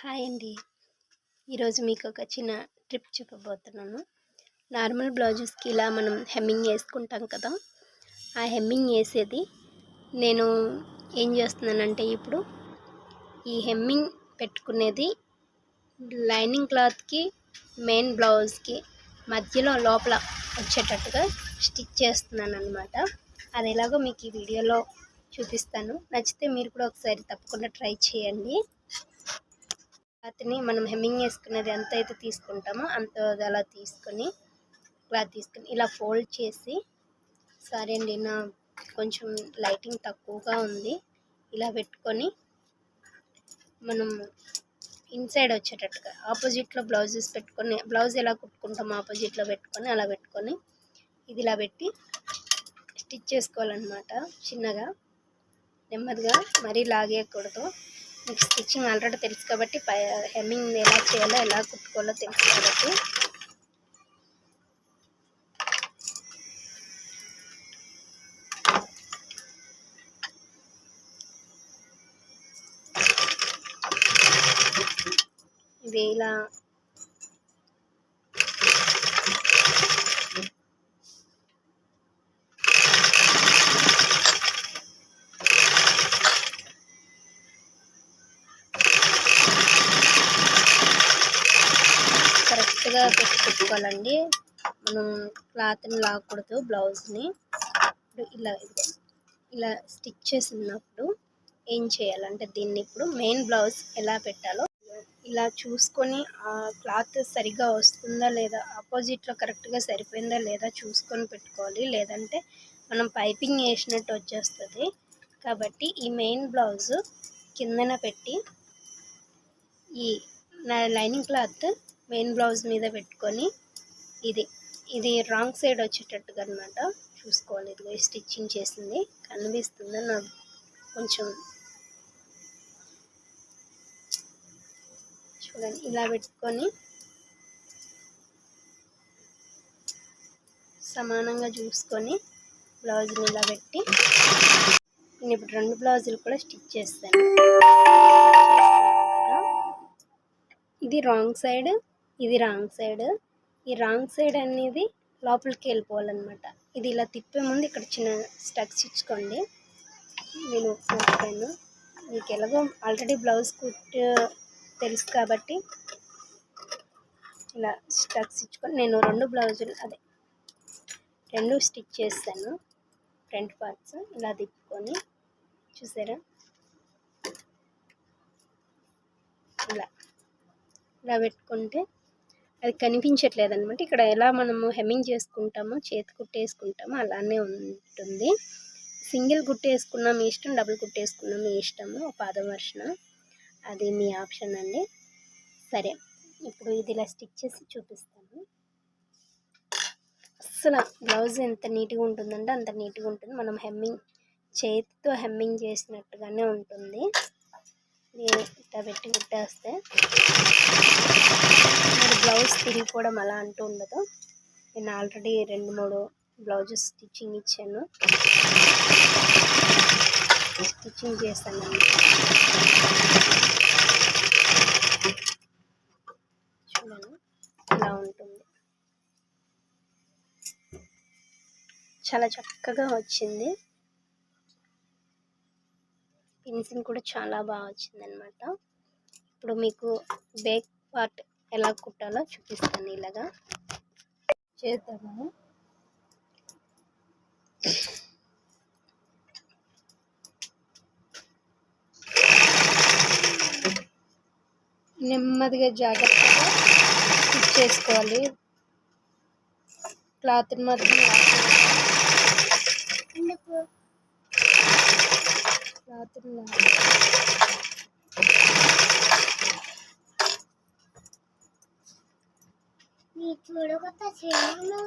Hi అండి. ఈరోజు మీకు ఒక చిన్న ట్రిప్ చెప్పబోతున్నాను నార్మల్ బ్లౌజెస్కి ఇలా మనం హెమ్మింగ్ వేసుకుంటాం కదా ఆ హెమ్మింగ్ వేసేది నేను ఏం చేస్తున్నానంటే ఇప్పుడు ఈ హెమ్మింగ్ పెట్టుకునేది లైనింగ్ క్లాత్కి మెయిన్ బ్లౌజ్కి మధ్యలో లోపల వచ్చేటట్టుగా స్టిచ్ చేస్తున్నాను అనమాట అది ఎలాగో మీకు ఈ వీడియోలో చూపిస్తాను. నచ్చితే మీరు కూడా ఒకసారి తప్పకుండా ట్రై చేయండి. క్లాత్ని మనం హెమ్మింగ్ వేసుకునేది ఎంత అయితే తీసుకుంటామో అంత అలా తీసుకొని క్లాత్ తీసుకొని ఇలా ఫోల్డ్ చేసి సరే అండి నా కొంచెం లైటింగ్ తక్కువగా ఉంది ఇలా పెట్టుకొని మనం ఇన్సైడ్ వచ్చేటట్టుగా ఆపోజిట్లో బ్లౌజెస్ పెట్టుకొని బ్లౌజ్ ఎలా కుట్టుకుంటామో ఆపోజిట్లో పెట్టుకొని అలా పెట్టుకొని ఇది ఇలా పెట్టి స్టిచ్ చేసుకోవాలన్నమాట చిన్నగా నెమ్మదిగా మరీ లాగేయకూడదు. మీకు స్టిచ్చింగ్ ఆల్రెడీ తెలుసు కాబట్టి పై హెమ్మింగ్ ఎలా చేయాలో ఎలా కుట్టుకోవాలో తెలుసు కాబట్టి. ఇది ఇలా కరెక్ట్గా పెట్టి మనం క్లాత్ని లాగకూడదు బ్లౌజ్ని. ఇప్పుడు ఇలా ఇలా స్టిచ్ చేసినప్పుడు ఏం చేయాలంటే దీన్ని ఇప్పుడు మెయిన్ బ్లౌజ్ ఎలా పెట్టాలో ఇలా చూసుకొని ఆ క్లాత్ సరిగ్గా వస్తుందా లేదా ఆపోజిట్లో కరెక్ట్గా సరిపోయిందా లేదా చూసుకొని పెట్టుకోవాలి. లేదంటే మనం పైపింగ్ వేసినట్టు వచ్చేస్తుంది. కాబట్టి ఈ మెయిన్ బ్లౌజ్ కిందన పెట్టి ఈ నా లైనింగ్ క్లాత్ మెయిన్ బ్లౌజ్ మీద పెట్టుకొని ఇది ఇది రాంగ్ సైడ్ వచ్చేటట్టుగా అనమాట చూసుకోవాలి. ఇదిగో స్టిచ్చింగ్ చేసింది. కనిపిస్తుందా నాకు. కొంచెం చూడండి. ఇలా పెట్టుకొని సమానంగా చూసుకొని బ్లౌజ్ని ఇలా పెట్టి నేను ఇప్పుడు రెండు బ్లౌజులు కూడా స్టిచ్ చేస్తాను. ఇది రాంగ్ సైడ్ ఇది రాంగ్ సైడ్. ఈ రాంగ్ సైడ్ అనేది లోపలికి వెళ్ళిపోవాలన్నమాట. ఇది ఇలా తిప్పే ముందు ఇక్కడ చిన్న స్టక్స్ ఇచ్చుకోండి. నేను మర్చిపోయాను మీకు ఎలాగో ఆల్రెడీ బ్లౌజ్ కుట్టు తెలుసు కాబట్టి ఇలా స్టక్స్ ఇచ్చుకొని నేను రెండు బ్లౌజులు అదే రెండు స్టిచ్ చేస్తాను. ఫ్రంట్ పార్ట్స్ ఇలా తిప్పుకొని చూసారా? ఇలా ఇలా పెట్టుకుంటే అది కనిపించట్లేదు అనమాట ఇక్కడ ఎలా మనము హెమ్మింగ్ చేసుకుంటామో చేతి కుట్టేసుకుంటామో అలానే ఉంటుంది. సింగిల్ కుట్టేసుకున్నాం మీ ఇష్టం డబుల్ కుట్టేసుకున్నా మీ ఇష్టము. పాదం వర్షన అది మీ ఆప్షన్ అండి. సరే ఇప్పుడు ఇది ఇలా స్టిచ్ చేసి చూపిస్తాను. అసలు బ్లౌజ్ ఎంత నీట్గా ఉంటుందంటే అంత నీట్గా ఉంటుంది. మనం హెమ్మింగ్ చేతితో హెమ్మింగ్ చేసినట్టుగానే ఉంటుంది. ఇట్లా పెట్టి కుట్టేస్తే మరి బ్లౌజ్ తిరిగిపోవడం అలా అంటూ ఉండదు. నేను ఆల్రెడీ రెండు మూడు బ్లౌజెస్ స్టిచ్చింగ్ ఇచ్చాను. స్టిచ్చింగ్ చేస్తాను. చూడండి ఇలా ఉంటుంది. చాలా చక్కగా వచ్చింది. ఫినిషింగ్ కూడా చాలా బాగా వచ్చింది అనమాట ఇప్పుడు మీకు బేక్ పార్ట్ ఎలా కుట్టాలో చూపిస్తాను ఇలాగా. చేద్దాము? నెమ్మదిగా జాగ్రత్తగా స్టిచ్ చేసుకోవాలి. క్లాత్ మాత్రం క్లాత్ చూడకొత్త చేయను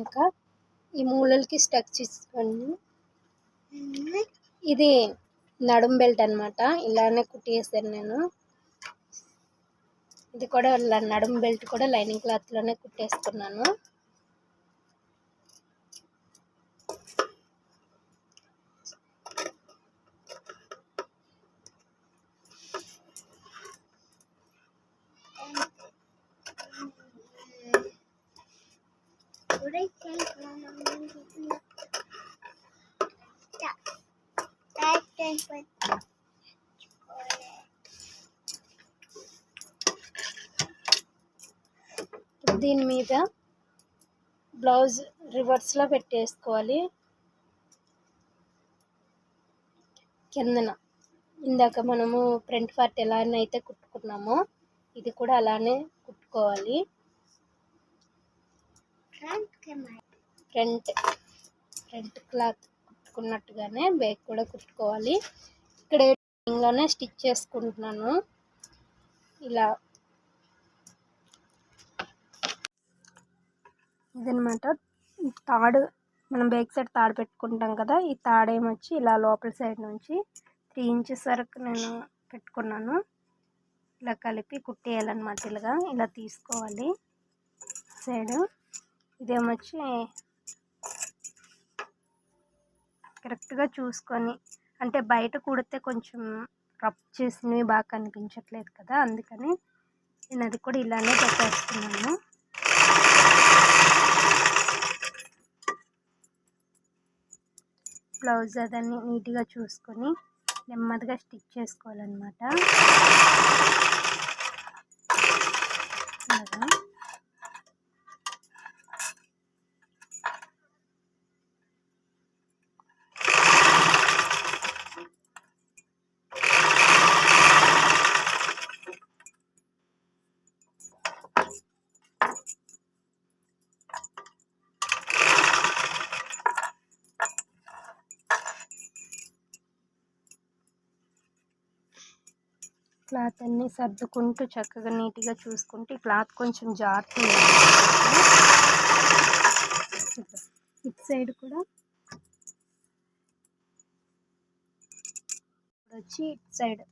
చేసుకున్నాక ఈ మూలలకి స్టక్ చేసుకోండి ఇది నడుం బెల్ట్ అన్నమాట. ఇలానే కుట్టేసాను నేను. ఇది కూడా నడుం బెల్ట్ కూడా లైనింగ్ క్లాత్లోనే కుట్టేసుకున్నాను దీని మీద బ్లౌజ్ రివర్స్లో పెట్టేసుకోవాలి కిందన ఇందాక మనము ఫ్రంట్ పార్ట్ ఎలానైతే కుట్టుకున్నామో ఇది కూడా అలానే కుట్టుకోవాలి? ఫ్రంట్ ఫ్రంట్ క్లాత్ కుట్టుకున్నట్టుగానే బ్యాక్ కూడా కుట్టుకోవాలి. ఇక్కడ లోనే స్టిచ్ చేసుకుంటున్నాను. ఇలా. ఇదనమాట తాడు మనం బ్యాక్ సైడ్ తాడు పెట్టుకుంటాం కదా ఈ తాడు ఏమొచ్చి ఇలా లోపల సైడ్ నుంచి త్రీ ఇంచెస్ వరకు నేను పెట్టుకున్నాను. ఇలా కలిపి కుట్టేయాలన్నమాట ఇలాగా. ఇలా తీసుకోవాలి. సైడు ఇదేమొచ్చి కరెక్ట్గా చూసుకొని అంటే బయట కుడితే కొంచెం రఫ్ చేసినవి బాగా కనిపించట్లేదు కదా అందుకని నేను అది కూడా ఇలానే పెట్టేస్తున్నాను. బ్లౌజ్ అదన్నీ నీట్గా చూసుకొని నెమ్మదిగా స్టిచ్ చేసుకోవాలన్నమాట. అలాగా దాన్ని సర్దుకుంటూ చక్కగా నీట్గా చూసుకుంటే ఈ క్లాత్ కొంచెం జారుతుంది. ఇటు సైడ్ కూడా వచ్చి ఇటు సైడ్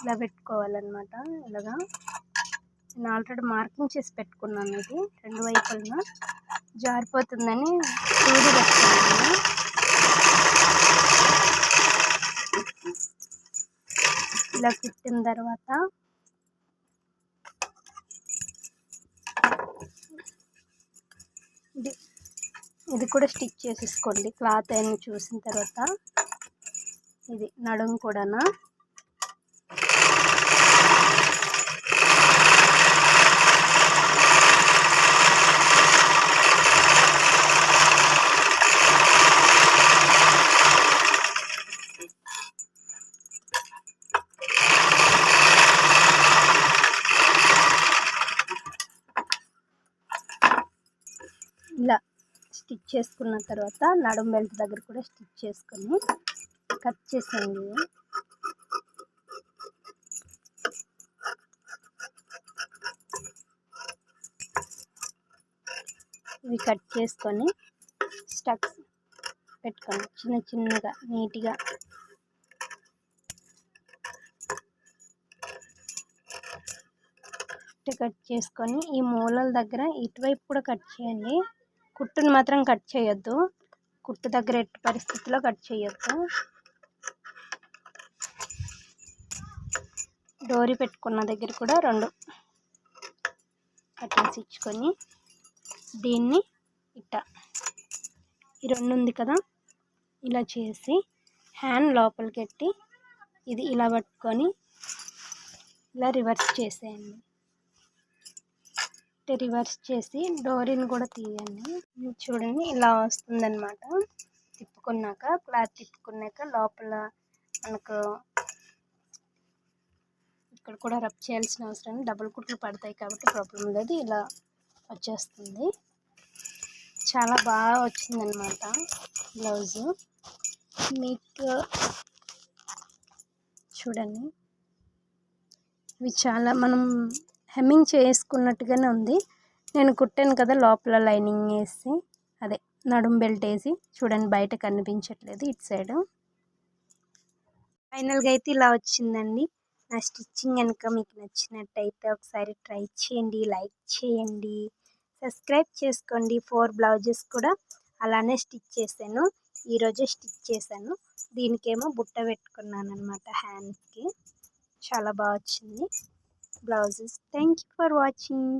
ఇలా పెట్టుకోవాలన్నమాట. ఇలాగా నేను ఆల్రెడీ మార్కింగ్ చేసి పెట్టుకున్నాను ఇది రెండు వైపులన. జారిపోతుందని సూది పెట్టుకున్నాను ఇలా కుట్టిన తర్వాత ఇది ఇది కూడా స్టిచ్ చేసేసుకోండి. క్లాత్ అయిన చూసిన తర్వాత ఇది నడుం కూడానా. ఇలా స్టిచ్ చేసుకున్న తర్వాత నడుం బెల్ట్ దగ్గర కూడా స్టిచ్ చేసుకొని కట్ చేసేయండి. ఇవి కట్ చేసుకొని స్టక్స్ పెట్టుకోండి చిన్న చిన్నగా నీట్గా. కట్ చేసుకొని ఈ మూలల దగ్గర ఇటువైపు కూడా కట్ చేయండి. కుట్టుని మాత్రం కట్ చేయొద్దు. కుట్టు దగ్గర ఎట్టి పరిస్థితిలో కట్ చేయొద్దు. డోరీ పెట్టుకున్న దగ్గర కూడా రెండు కటింగ్స్ ఇచ్చుకొని దీన్ని ఇట్ట. ఈ రెండు ఉంది కదా ఇలా చేసి హ్యాండ్ లోపలికెట్టి ఇది ఇలా పట్టుకొని ఇలా రివర్స్ చేసేయండి. అంటే రివర్స్ చేసి డోరీని కూడా తీయండి. చూడండి ఇలా వస్తుందన్నమాట. తిప్పుకున్నాక క్లాత్ తిప్పుకున్నాక లోపల మనకు ఇక్కడ కూడా రబ్ చేయాల్సిన అవసరం. డబుల్ కుట్లు పడతాయి కాబట్టి ప్రాబ్లం లేదు. ఇలా వచ్చేస్తుంది. చాలా బాగా వచ్చిందనమాట బ్లౌజు. మీకు చూడండి. ఇవి చాలా మనం హెమ్మింగ్ చేసుకున్నట్టుగానే ఉంది. నేను కుట్టాను కదా లోపల లైనింగ్ వేసి అదే నడుం బెల్ట్ వేసి. చూడండి బయట కనిపించట్లేదు ఇటు సైడ్. ఫైనల్గా అయితే ఇలా వచ్చిందండి. నా స్టిచ్చింగ్ కనుక మీకు నచ్చినట్టయితే ఒకసారి ట్రై చేయండి లైక్ చేయండి. సబ్స్క్రైబ్ చేసుకోండి. ఫోర్ బ్లౌజెస్ కూడా అలానే స్టిచ్ చేశాను. ఈరోజే స్టిచ్ చేశాను. దీనికేమో బుట్ట పెట్టుకున్నాను అనమాట హ్యాండ్స్కి. చాలా బాగా వచ్చింది. Blouses thank you for watching